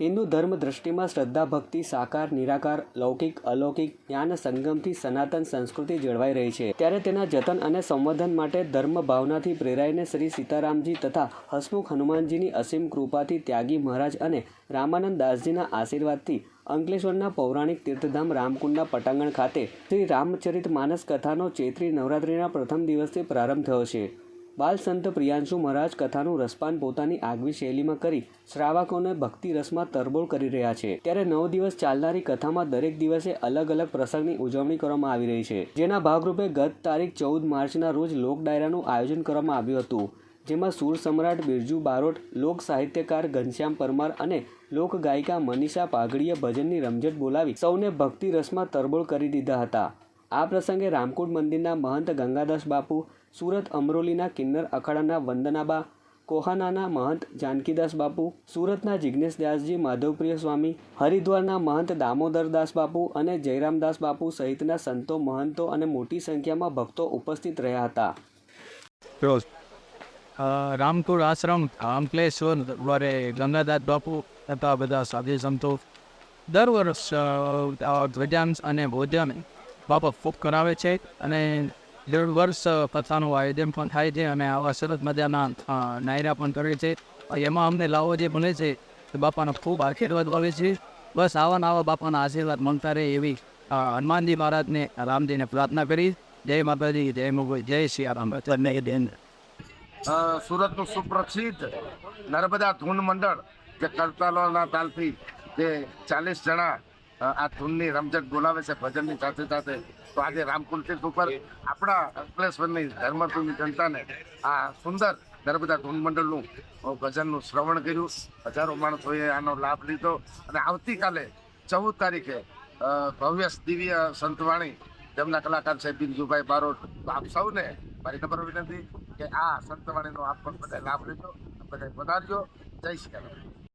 હિન્દુ ધર્મ દૃષ્ટિમાં શ્રદ્ધા, ભક્તિ, સાકાર, નિરાકાર, લૌકિક, અલૌકિક, જ્ઞાન, સંગમથી સનાતન સંસ્કૃતિ જળવાઈ રહી છે. ત્યારે તેના જતન અને સંવર્ધન માટે ધર્મ ભાવનાથી પ્રેરાઈને શ્રી સીતારામજી તથા હસમુખ હનુમાનજીની અસીમ કૃપાથી ત્યાગી મહારાજ અને રામાનંદ દાસજીના આશીર્વાદથી અંકલેશ્વરના પૌરાણિક તીર્થધામ રામકુંડના પટાંગણ ખાતે શ્રી રામચરિત માનસ કથાનો ચૈત્રી નવરાત્રિના પ્રથમ દિવસથી પ્રારંભ થયો છે. બાલ સંત પ્રિયાંશુ મહારાજ કથાનું રસપાન પોતાની આગવી શૈલીમાં કરી શ્રાવકોને ભક્તિ રસમાં તરબોળ કરી રહ્યા છે. ત્યારે નવ દિવસ ચાલનારી કથામાં દરેક દિવસે અલગ અલગ પ્રસંગની ઉજવણી કરવામાં આવી રહી છે. જેના ભાગરૂપે ગત તારીખ ચૌદ માર્ચના રોજ લોક ડાયરાનું આયોજન કરવામાં આવ્યું હતું. જેમાં સૂર સમ્રાટ બિરજુ બારોટ, લોક સાહિત્યકાર ઘનશ્યામ પરમાર અને લોક ગાયિકા મનીષા પાઘડીએ ભજનની રમઝટ બોલાવી સૌને ભક્તિ રસમાં તરબોળ કરી દીધા હતા. આ પ્રસંગે રામકુંડ મંદિરના મહંત ગંગાદાસ બાપુ સુરત અમરોલીના કિન્નર અખાડાના વંદનાબા, કોહાનાના મહંત જાનકીદાસ બાપુ, સુરતના જિજ્ઞેશ દાસજી, માધવપ્રિય સ્વામી, હરિદ્વારના મહંત દામોદરદાસ બાપુ અને જયરામદાસ બાપુ સહિતના સંતો, મહંતો અને મોટી સંખ્યામાં ભક્તો ઉપસ્થિત રહ્યા હતા. રામકુળ આશ્રમ અંકલેશ્વર વરે ગંગાદાસ બાપુ તથા બધા સાધુ સંતો દર વર્ષ ધ્વજાંશ અને ભોજન બાપા ફૂક કરાવે છે અને દર વર્ષ કથાનું આયોજન પણ થાય છે અને આવા સરસ મજાના નાયરા પણ કરે છે એમાં અમને લાવો જે મળે છે તે બાપાનો ખૂબ આશીર્વાદ આવે છે બસ આવા આવા બાપાના આશીર્વાદ મળતા રહે એવી હનુમાનજી મહારાજને રામજીને પ્રાર્થના કરી જય માતાજી જય મુગલ જય શ્રી રામ જય અ, સુરતનું સુપ્રસિદ્ધ નર્મદા ધૂન મંડળ જે કરતાલોના તાલથી જે ચાલીસ જણા આ ધૂનની રમઝટ બોલાવે છે ભજનની સાથે સાથે. તો આજે રામકુંડ તીર્થ ઉપર આપણા અંકલેશ્વરની ધર્મપુરની જનતાને આ સુંદર નર્મદા ધૂન મંડળનું ભજનનું શ્રવણ કર્યું. હજારો માણસોએ આનો લાભ લીધો. અને આવતીકાલે ચૌદ તારીખે ભવ્ય દિવ્ય સંતવાણી તેમના કલાકાર છે બિંદુભાઈ બારોટ. તો આપ સૌને મારી ખબર વિનંતી કે આ સંતવાણીનો આપ પણ બધા લાભ લેજો બધા પધારજો જય શ્રી